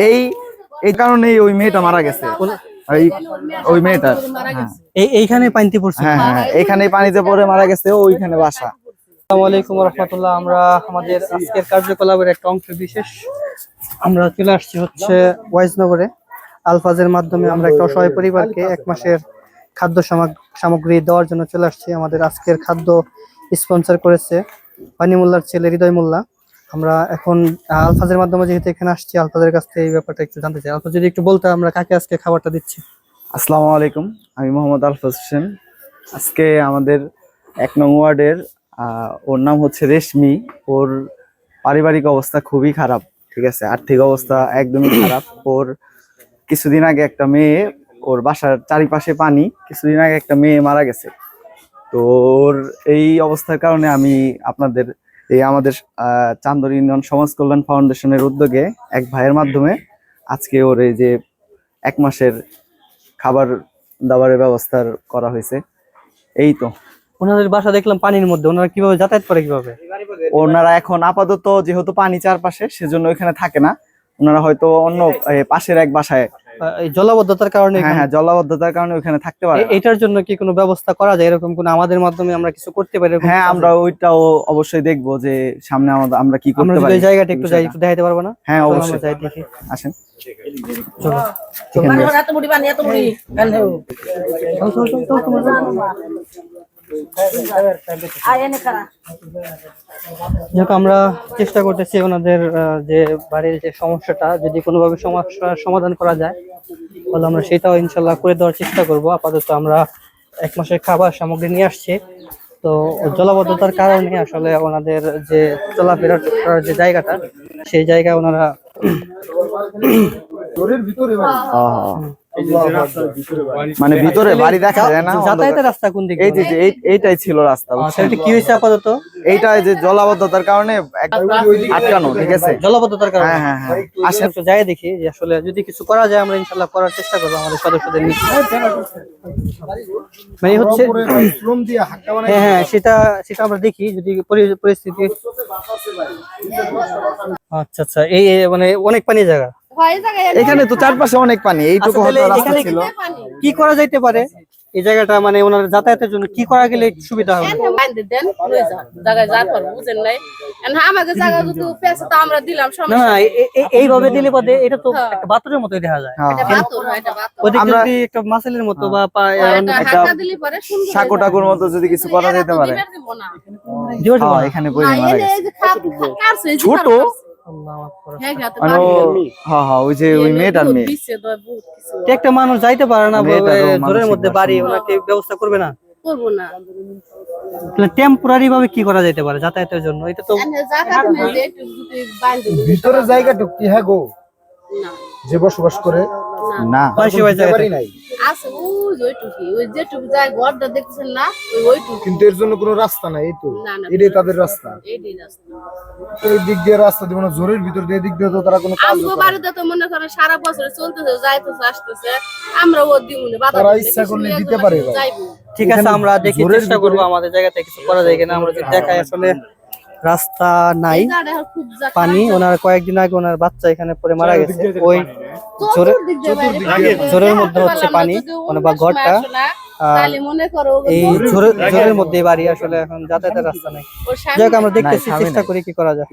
এই এই কারণেই ওই মেয়েটা মারা গেছে। ওই ওই মেয়েটা হ্যাঁ এই এইখানে পানিতে পড়ছে? হ্যাঁ হ্যাঁ এখানে পানিতে পড়ে মারা গেছে ওইখানে বাসা। আসসালামু আলাইকুম রহমতুল্লাহ আমরা আমাদের আজকের কার্যকলাপের একটা অংশ বিশেষ। আমরা চলে আসছি হচ্ছে ওয়াইজনগরে। আলফাজের মাধ্যমে আমরা একটা অসহায় পরিবারকে এক মাসের খাদ্য সামাগ- সামগ্রী দেওয়ার জন্য চলে আসছি। আমাদের আজকের খাদ্য স্পন্সর করেছে পানি মোল্লার ছেলে হৃদয় মোল্লা আমরা এখন আলফাজের মাধ্যমে যেহেতু এখানে আসছি, আলফাজের কাছ থেকে এই ব্যাপারটা একটু জানতে চাই। আলফাজ যদি একটু বলতে, আমরা কাকে আজকে খাবারটা দিচ্ছি? আসসালামু আলাইকুম, আমি মোহাম্মদ আলফাজ হোসেন। আজকে আমাদের এক নং ওয়ার্ডের ওর নাম হচ্ছে রেশমি। ওর পারিবারিক অবস্থা খুবই খারাপ, ঠিক আছে? আর্থিক অবস্থা একদমই খারাপ। ওর কিছুদিন আগে একটা মেয়ে, ওর বাসার চারিপাশে পানি, কিছুদিন আগে একটা মেয়ে মারা গেছে। তো ওর এই অবস্থার কারণে আমি আপনাদের এই আমাদের চান্দর ইউনিয়ন সমাজ কল্যাণ ফাউন্ডেশনের উদ্যোগে এক ভাইয়ের মাধ্যমে আজকে ওর এই যে এক মাসের খাবার দাবারের ব্যবস্থা করা হয়েছে। এই তো। ওনাদের বাসা দেখলাম পানির মধ্যে ওনারা কীভাবে যাতায়াত করে কীভাবে? ওনারা এখন আপাতত যেহেতু পানি চারপাশে সেজন্য ওইখানে থাকে না। ওনারা হয়তো অন্য পাশের এক বাসায় এই জলাবদ্ধতার কারণে হ্যাঁ হ্যাঁ জলাবদ্ধতার কারণে ওইখানে থাকতে পারে এটার জন্য কি কোনো ব্যবস্থা করা যায়? এরকম কোনো আমাদের মাধ্যমে আমরা কিছু করতে পারি? হ্যাঁ আমরা ওইটাও অবশ্যই দেখব যে সামনে আমাদের আমরা কি? করতে পারি। জায়গাটা একটু যাই একটু দেখাইতে পারব না? হ্যাঁ অবশ্যই। যাই দেখি। আসেন। চলো। যাক আমরা চেষ্টা করতেছি ওনাদের যে বাড়ির যে সমস্যাটা যদি কোনোভাবে সমস্যার সমাধান করা যায় তাহলে আমরা সেটাও ইনশাল্লাহ করে দেওয়ার চেষ্টা করব। আপাতত আমরা এক মাসের খাবার সামগ্রী নিয়ে আসছি। তো জলাবদ্ধতার কারণে আসলে ওনাদের যে চলাফেরা করার যে জায়গাটা সেই জায়গায় ওনারা মানে ভিতরে বাড়ি দেখা যায় না যাতায়াতের রাস্তা কোন দিকে এই যে যে এই- এইটাই ছিল রাস্তা আচ্ছা, এটা কি হয়েছে আপাতত? এইটা যে জলাবদ্ধতার কারণে আটকানো ঠিক আছে? জলাবদ্ধতার কারণে? হ্যাঁ হ্যাঁ হ্যাঁ। আসেন একটু যাই দেখি যে আসলে যদি কিছু করা যায় আমরা ইনশাল্লাহ করার চেষ্টা করব আমাদের সদস্যদের নিয়ে। মানে হচ্ছে শ্রম দিয়ে হাক্কা বানাই হ্যাঁ হ্যাঁ সেটা সেটা আমরা দেখি যদি পরিস্থিতি আচ্ছা আচ্ছা এই এই মানে অনেক পানি জায়গা। এখানে তো চারপাশে অনেক পানি এইটুকু আচ্ছা, রাস্তা ছিল। কি করা যাইতে পারে? এই জায়গাটা মানে ওনার যাতায়াতের জন্য কি করা গেলে সুবিধা হবে? না এ- এইভাবে দিলে পদে এটা তো একটা বাথরুমের মতোই দেখা যায়। হ্যাঁ, এটা হ্যাঁ। বাতর হয়, এটা বাতর। ওদিকে আমরা- যদি একটা মাসেলের মতো বা পা- এটা একটা হাক্কা দিলে পরে সুন্দর সাঁকো টাকুর মতো যদি কিছু করা যেতে পারে। হ্যাঁ। এখানে ছোট? হ্যাঁ, মানে হ্যাঁ হ্যাঁ ওই যে ওই মেয়েটার মেয়ে। একটা মানুষ যাইতে পারে না জোরের মধ্যে বাড়ি ওনাকে ব্যবস্থা করবে না? করব না। টেম্পোরারি ভাবে কি করা যেতে পারে যাতায়াতের জন্য? এটা তো জায়গা বান্ধে দিলে ভিতরে জায়গাটুকু কি হ্যাঁ গো। যে বসবাস করে। না। নাই। আছে ওই যে ওই যেটুকু জায়গা ঘরটা দেখছেন না, ওই ওইটুকু। কিন্তু এর জন্য কোনো রাস্তা নাই এই তো না, না, এটাই তাদের রাস্তা এইটাই রাস্তা। তো এই দিক দিয়ে রাস্তা দিব না জোরের ভিতর দিয়ে দিক দিয়ে তো তারা কোনো কাজ আমগো বাড়িতে তো মনে করেন সারা বছর চলতেছে যাইতেছে আসতেছে আমরা ও দিব না বাধা তারা দিলে ইচ্ছা কিছু করলে নিয়ে দিতে পারে ভাই। যাইবো। ঠিক আছে আমরা দেখি চেষ্টা করব আমাদের জায়গা থেকে কিছু করা যায় কিনা আমরা যদি দেখাই আসলে রাস্তা নাই পানি। ওনার কয়েকদিন আগে ওনার বাচ্চা এখানে পরে মারা গেছে। ওই বাইরে জোরের মধ্যে হচ্ছে পানি, বা ঘরটা, মনে এই ঝোরের মধ্যে বাড়ি আসলে এখন যাতায়াতের রাস্তা নাই। যাই হোক আমরা দেখতেছি চেষ্টা করি কি করা যায়।